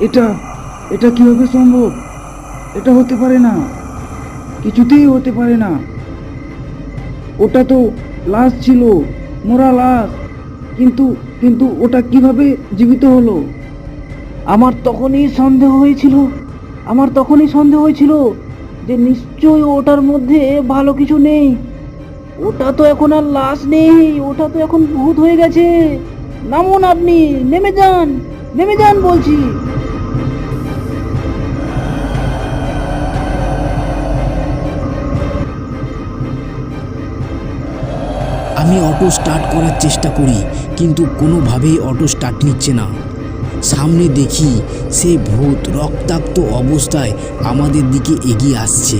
এটা এটা কীভাবে সম্ভব? এটা হতে পারে না। কিছুতেই হতে পারে না। ওটা তো লাশ ছিল, মোরা লাশ। কিন্তু কিন্তু ওটা কীভাবে জীবিত হলো? আমার তখনই সন্দেহ হয়েছিল, আমার তখনই সন্দেহ হয়েছিল যে নিশ্চয়ই ওটার মধ্যে ভালো কিছু নেই। ওটা তো এখন আর লাশ নেই, ওটা তো এখন ভূত হয়ে গেছে। নামুন আপনি, নেমে যান নেমে যান বলছি। আমি অটো স্টার্ট করার চেষ্টা করি, কিন্তু কোনোভাবেই অটো স্টার্ট নিচ্ছে না। সামনে দেখি সে ভূত, রক্তাক্ত অবস্থায় আমাদের দিকে এগিয়ে আসছে।